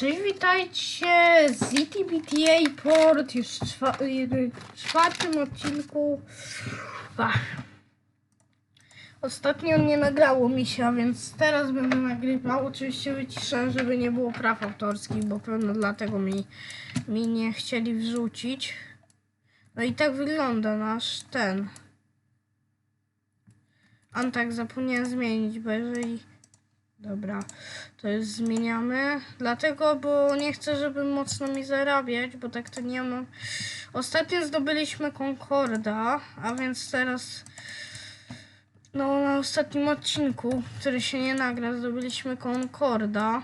Cześć, witajcie z ETBTA Port już czwa- y, czwartym odcinku. Ach. Ostatnio nie nagrało mi się, a więc teraz będę nagrywał. Oczywiście wyciszałem, żeby nie było praw autorskich, bo pewno dlatego mi, mi nie chcieli wrzucić. No i tak wygląda nasz ten. Antak zapomniałem zmienić, bo jeżeli... Dobra, to już zmieniamy. Dlatego, bo nie chcę, żeby mocno mi zarabiać, bo tak to nie mam. Ostatnio zdobyliśmy Concorda, a więc teraz no na ostatnim odcinku, który się nie nagra, zdobyliśmy Concorda.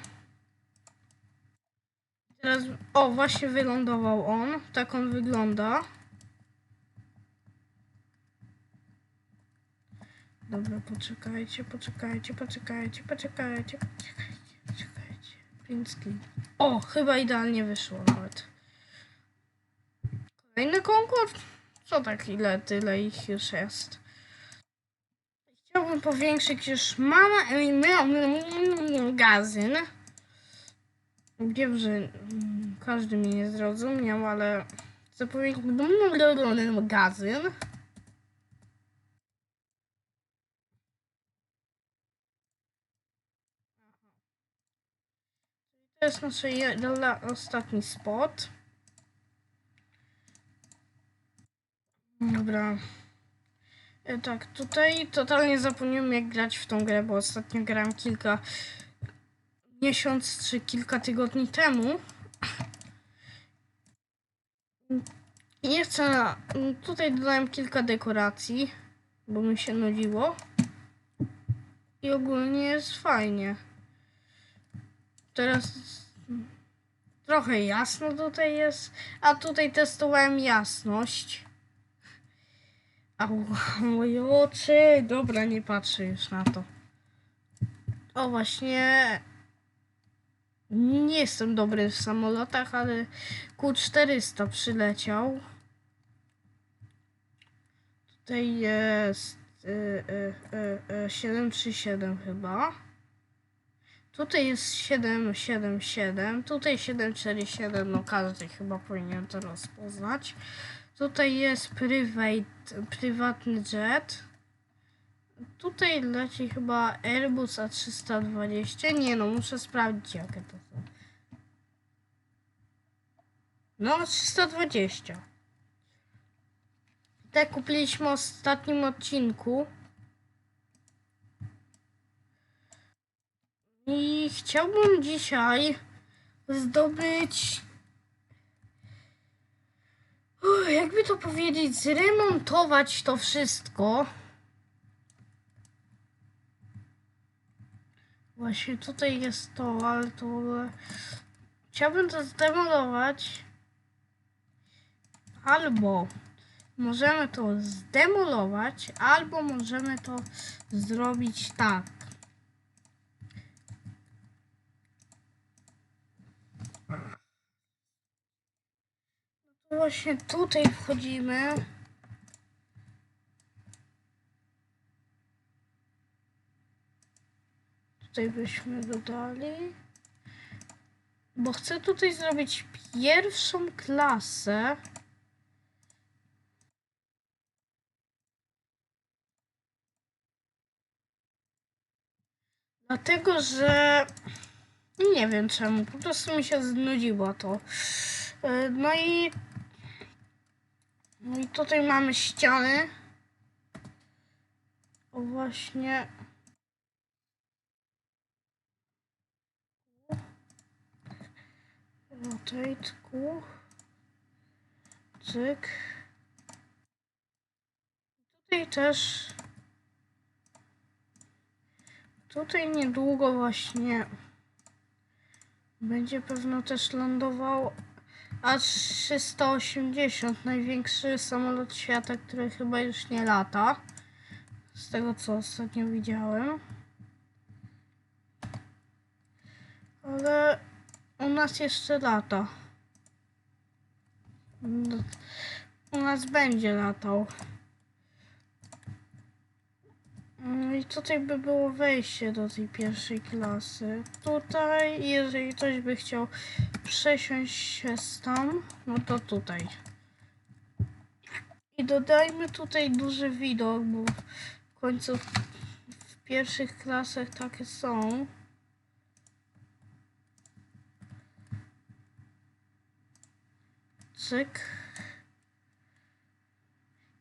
Teraz, o właśnie wylądował on, tak on wygląda. Dobra, poczekajcie, poczekajcie, poczekajcie, poczekajcie, poczekajcie, poczekajcie. O, chyba idealnie wyszło nawet. Kolejny konkurs? Co tak ile, tyle ich już jest. Chciałbym powiększyć już mam magazyn. Wiem, że mm, każdy mnie nie zrozumiał, ale chcę powiększyć magazyn. To jest nasz ostatni spot. Dobra. E, Tak, tutaj totalnie zapomniałem jak grać w tą grę, bo ostatnio grałem kilka miesiąc czy kilka tygodni temu. I na- Tutaj dodałem kilka dekoracji, bo mi się nudziło. I ogólnie jest fajnie. Teraz trochę jasno tutaj jest, a tutaj testowałem jasność. Au, moje oczy. Dobra, nie patrzę już na to. O, właśnie. Nie jestem dobry w samolotach, ale Q400 przyleciał. Tutaj jest y, y, y, y, 737 chyba. Tutaj jest 777, tutaj 747, no każdy chyba powinien to rozpoznać. Tutaj jest private, prywatny jet. Tutaj leci chyba Airbus A320. Nie no, muszę sprawdzić jakie to są. No, 320. Te kupiliśmy w ostatnim odcinku. I chciałbym dzisiaj zdobyć. Jakby to powiedzieć, zremontować to wszystko. Właśnie tutaj jest to, ale to. Chciałbym to zdemolować. Albo możemy to zdemolować, albo możemy to zrobić tak. Właśnie tutaj wchodzimy. Tutaj byśmy dodali. Bo chcę tutaj zrobić pierwszą klasę. Dlatego, że nie wiem czemu, po prostu mi się znudziło to. E, No i no i tutaj mamy ściany. O właśnie. Rotate, ku. Cyk. Tutaj też. Tutaj niedługo właśnie będzie pewno też lądował A380, największy samolot świata, który chyba już nie lata. Z tego co ostatnio widziałem. Ale u nas jeszcze lata. U nas będzie latał. I tutaj by było wejście do tej pierwszej klasy. Tutaj, jeżeli ktoś by chciał przesiąść się tam, no to tutaj. I dodajmy tutaj duży widok, bo w końcu w pierwszych klasach takie są. Cyk.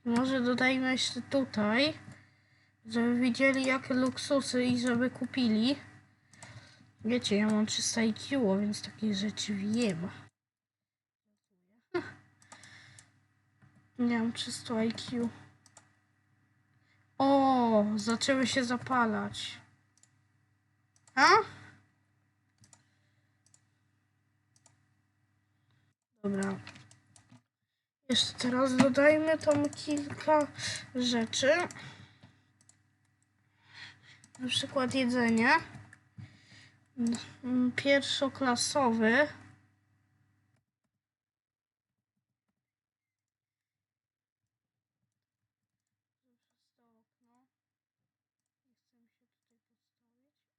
Może dodajmy jeszcze tutaj, żeby widzieli jakie luksusy i żeby kupili. Wiecie, ja mam 300 IQ, więc takie rzeczy wiem. Nie mam 300 IQ. O, zaczęły się zapalać. A? Dobra. Jeszcze teraz dodajmy tam kilka rzeczy. Na przykład jedzenie. Mm, Pierwszoklasowy.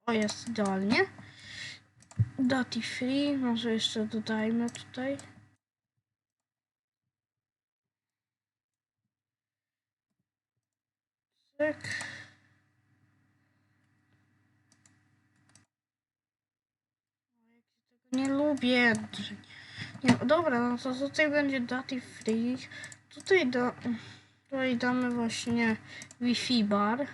O, jest idealnie. Duty free, może jeszcze dodajmy tutaj. Tak. Nie lubię. Nie, dobra, no to tutaj będzie duty free. Tutaj, da, tutaj damy właśnie Wi-Fi bar.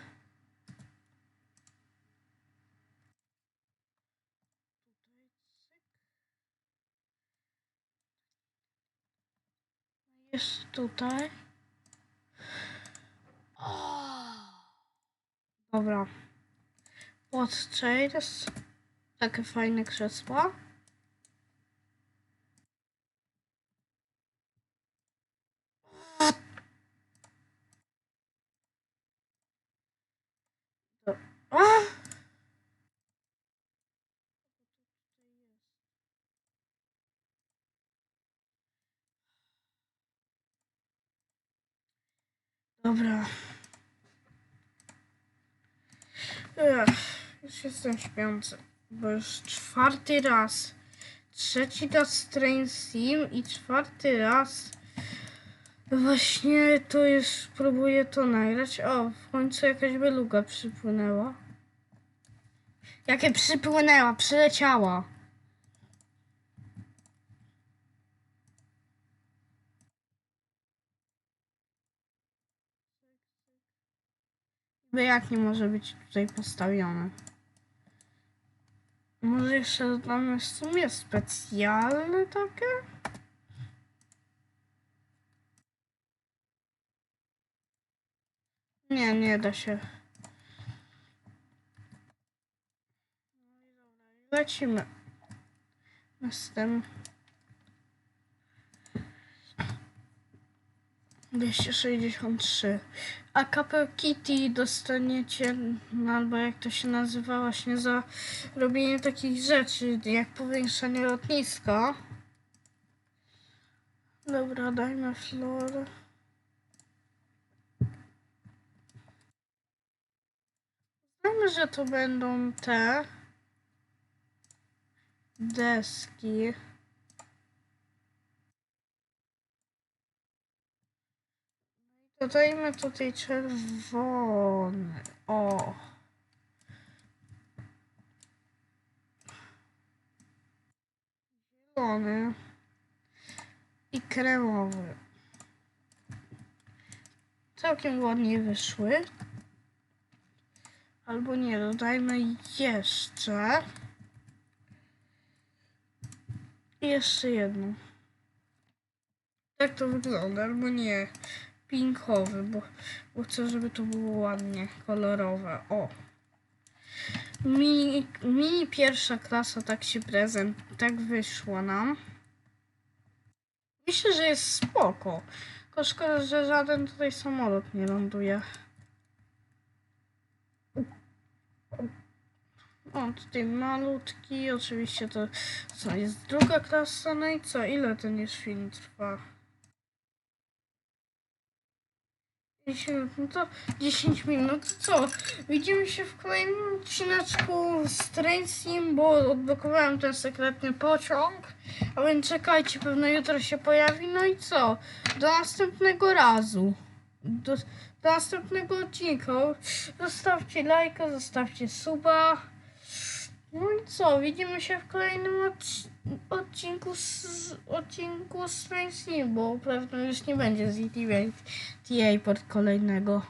Jest tutaj. Dobra. Pod. Takie fajne krzesła. Dobra. Ech, już jestem śpiący, bo już czwarty raz, trzeci raz Train Sim i czwarty raz właśnie to już próbuję to nagrać. O, w końcu jakaś beluga przypłynęła. Jakie przypłynęła, przyleciała. Jak nie może być tutaj postawione? Może jeszcze dodamy w sumie specjalne takie? Nie, nie da się. Lecimy. Następny. 263. A Capel Kitty dostaniecie, no albo jak to się nazywa, właśnie za robienie takich rzeczy, jak powiększanie lotniska. Dobra, dajmy flor. Znamy, że to będą te deski. Dodajmy tutaj czerwony. O. Zielony. I kremowy. Całkiem ładnie wyszły. Albo nie, dodajmy jeszcze. I jeszcze jedno. Tak to wygląda, albo nie pinkowy, bo, bo chcę, żeby to było ładnie kolorowe. O. Mini, mini pierwsza klasa tak się prezent, tak wyszło nam. Myślę, że jest spoko. Tylko szkoda, że żaden tutaj samolot nie ląduje. O, tutaj malutki, oczywiście to co, jest druga klasa, no i co, ile ten już film trwa? 10 minut, no to 10 minut, co? Widzimy się w kolejnym odcineczku z Train Sim, bo odblokowałem ten sekretny pociąg. A więc czekajcie, pewno jutro się pojawi. No i co? Do następnego razu. Do, do następnego odcinka. Zostawcie lajka, zostawcie suba. No i co? Widzimy się w kolejnym odci- odcinku z, odcinku Train Sim, bo pewno już nie będzie z ETA, TA pod kolejnego.